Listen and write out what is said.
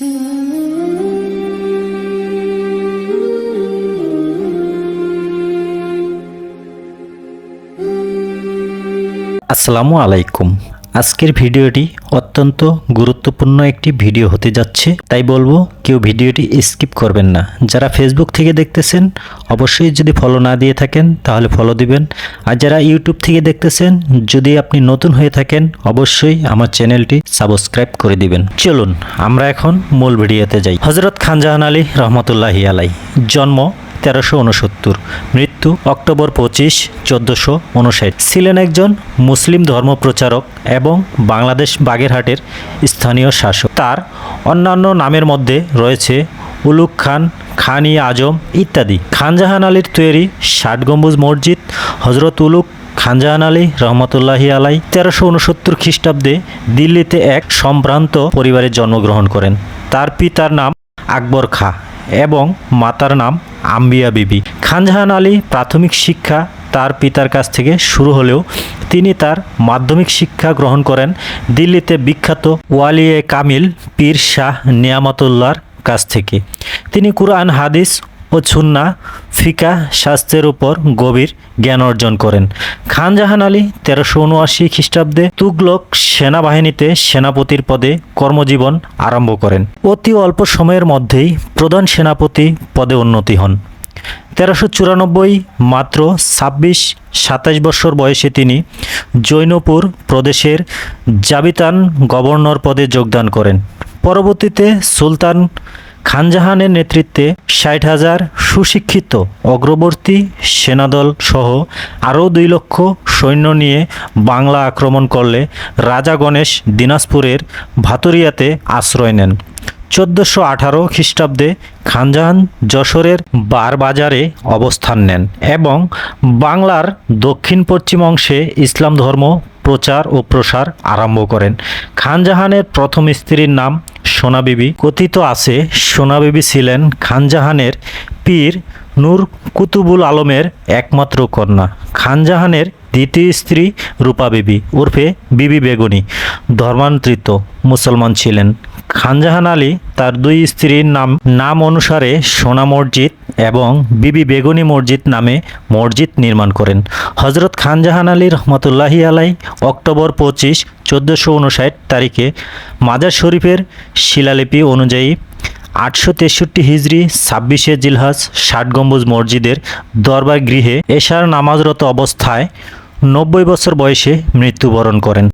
আসসালামু আলাইকুম। আজকের ভিডিওটি অত্যন্ত গুরুত্বপূর্ণ একটি ভিডিও হতে যাচ্ছে তাই বলব কেউ ভিডিওটি স্কিপ করবেন না। যারা ফেসবুক থেকে দেখতেছেন, অবশ্যই যদি ফলো না দিয়ে থাকেন, তাহলে ফলো দিবেন। আর যারা ইউটিউব থেকে দেখতেছেন, যদি আপনি নতুন হয়ে থাকেন, অবশ্যই আমার চ্যানেলটি সাবস্ক্রাইব করে দিবেন। চলুন, আমরা এখন মূল ভিডিওতে যাই। হজরত খানজাহান আলী রহমতুল্লাহি আলাই জন্ম তেরোশো উনসত্তর মৃত্যু অক্টোবর পঁচিশ, চোদ্দোশো উনষাট ছিলেন একজন মুসলিম ধর্মপ্রচারক এবং বাংলাদেশ বাগেরহাটের স্থানীয় শাসক। তার অন্যান্য নামের মধ্যে রয়েছে উলুক খান খান ই আজম ইত্যাদি। খানজাহান আলীর তৈরি ষাট গম্বুজ মসজিদ হজরত উলুক খানজাহান আলী রহমতুল্লাহি আলাই তেরোশো উনসত্তর খ্রিস্টাব্দে দিল্লিতে এক সম্ভ্রান্ত পরিবারে জন্মগ্রহণ করেন। তার পিতার নাম আকবর খা এবং মাতার নাম আম্বিয়া বিবি। খানজাহান আলী প্রাথমিক শিক্ষা তার পিতার কাছ থেকে শুরু হলেও তিনি তার মাধ্যমিক শিক্ষা গ্রহণ করেন দিল্লিতে বিখ্যাত ওয়ালিয়ে কামিল পীর শাহ নিয়ামতুল্লাহর কাছ থেকে। তিনি কুরআন, হাদিস ও ছুন্না ফিকা শাস্ত্রের উপর গভীর জ্ঞান অর্জন করেন। খানজাহান আলী তেরোশো উনআশি খ্রিস্টাব্দে তুগলক সেনাবাহিনীতে সেনাপতির পদে কর্মজীবন আরম্ভ করেন। অতি অল্প সময়ের মধ্যেই প্রধান সেনাপতি পদে উন্নতি হন। তেরোশো চুরানব্বই মাত্র ছাব্বিশ সাতাশ বছর বয়সে তিনি জৈনপুর প্রদেশের জাবিতান গভর্নর পদে যোগদান করেন। পরবর্তীতে সুলতান খানজাহানের নেতৃত্বে ষাট হাজার সুশিক্ষিত অগ্রবর্তী সেনাদল সহ আরও দুই লক্ষ সৈন্য নিয়ে বাংলা আক্রমণ করলে রাজা গণেশ দিনাজপুরের ভাতুরিয়াতে আশ্রয় নেন। চোদ্দোশো আঠারো খ্রিস্টাব্দে খানজাহান যশোরের বারবাজারে অবস্থান নেন এবং বাংলার দক্ষিণ পশ্চিম অংশে ইসলাম ধর্ম প্রচার ও প্রসার আরম্ভ করেন। খানজাহানের প্রথম স্ত্রীর নাম সোনা বিবি কথিত আছে সোনা বিবি ছিলেন খানজাহানের পীর নূর কুতুবুল আলমের একমাত্র কন্যা। খানজাহানের দ্বিতীয় স্ত্রী রূপা বিবি ওরফে বিবি বেগুনি। ধর্মান্তরিত মুসলমান ছিলেন। খানজাহান আলী তার দুই স্ত্রীর নাম নাম অনুসারে সোনা মসজিদ এবং বিবি বেগুনি মসজিদ নামে মসজিদ নির্মাণ করেন। হজরত খানজাহান আলী রহমতুল্লাহি আলাই অক্টোবর পঁচিশ, চোদ্দোশো উনষাট তারিখে মাজার শরীফের শিলালিপি অনুযায়ী আটশো তেষট্টি হিজড়ি ছাব্বিশে জিলহাস ষাট গম্বুজ মসজিদের দরবার গৃহে এশার নামাজরত অবস্থায় নব্বই বছর বয়সে মৃত্যুবরণ করেন।